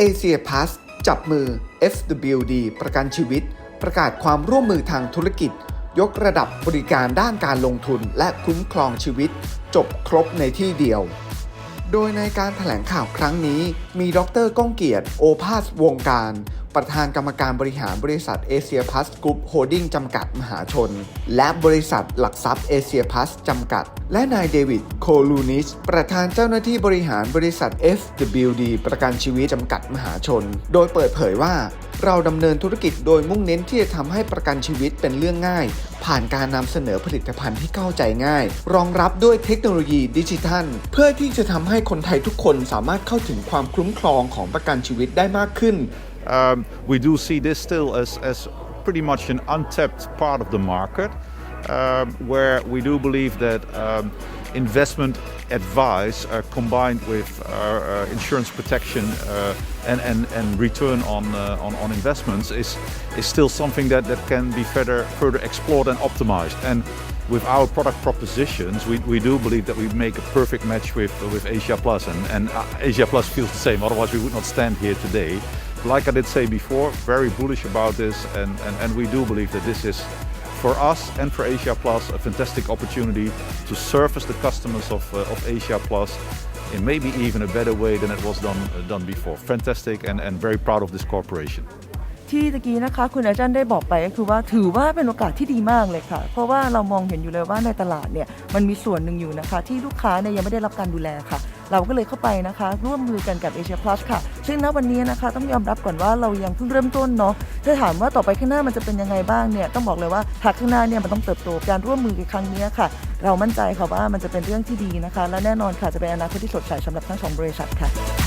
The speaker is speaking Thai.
a s i a Plus จับมือ FWD ประกันชีวิต ประกาศความร่วมมือทางธุรกิจ ยกระดับบริการด้านการลงทุนและคุ้มครองชีวิต จบครบในที่เดียว โดยในการถแถลงข่าวครั้งนี้มีดรก้องเกียรติโอภาสวงการ ประธานกรรมการบริหารบริษัทเอเชียพัสกรุ๊ปโฮดดิ้งจำกัดมหาชน และบริษัทหลักทรัพย์เอเชียพัสจำกัด และนายเดวิดโคลูนิช ประธานเจ้าหน้าที่บริหารบริษัท FWD ประกันชีวิตจำกัดมหาชน โดยเปิดเผยว่าเราดำเนินธุรกิจโดยมุ่งเน้นที่จะทำให้ประกันชีวิตเป็นเรื่องง่าย ผ่านการนำเสนอผลิตภัณฑ์ที่เข้าใจง่าย รองรับด้วยเทคโนโลยีดิจิทัล เพื่อที่จะทำให้คนไทยทุกคนสามารถเข้าถึงความคุ้มครองของประกันชีวิตได้มากขึ้น Um, we do see this still as, as pretty much an untapped part of the market, um, where we do believe that um, investment advice uh, combined with uh, uh, insurance protection uh, and, and, and return on, uh, on, on investments is, is still something that, that can be further, further explored and optimized. And with our product propositions, we, we do believe that we make a perfect match with, with Asia Plus, and, and uh, Asia Plus feels the same. Otherwise, we would not stand here today. Like I did say before, very bullish about this, and, and, and we do believe that this is for us and for Asia Plus a fantastic opportunity to service the customers of, uh, of Asia Plus in maybe even a better way than it was done uh, done before. Fantastic, and, and very proud of this corporation. ที่ตะกี้นะคะคุณอาจารย์ได้บอกไปก็คือว่าถือว่าเป็นโอกาสที่ดีมากเลยค่ะ เพราะว่าเรามองเห็นอยู่เลยว่าในตลาดเนี่ยมันมีส่วนหนึ่งอยู่นะคะ ที่ลูกค้าเนี่ยยังไม่ได้รับการดูแลค่ะ เราก็เลยเข้าไปนะคะ ร่วมมือกันกับ Asia Plus ค่ะ ซึ่งณวันนี้นะคะต้องยอมรับก่อนว่าเรายังเพิ่งเริ่มต้นเนาะถ้าถามว่าต่อไปข้างหน้ามันจะเป็นยังไงบ้างเนี่ยต้องบอกเลยว่าหากข้างหน้าเนี่ยมันต้องเติบโตการร่วมมือในครั้งนี้ค่ะ เรามั่นใจค่ะว่ามันจะเป็นเรื่องที่ดีนะคะ และแน่นอนค่ะจะเป็นอนาคตที่สดใสสำหรับทั้งสองบริษัทค่ะ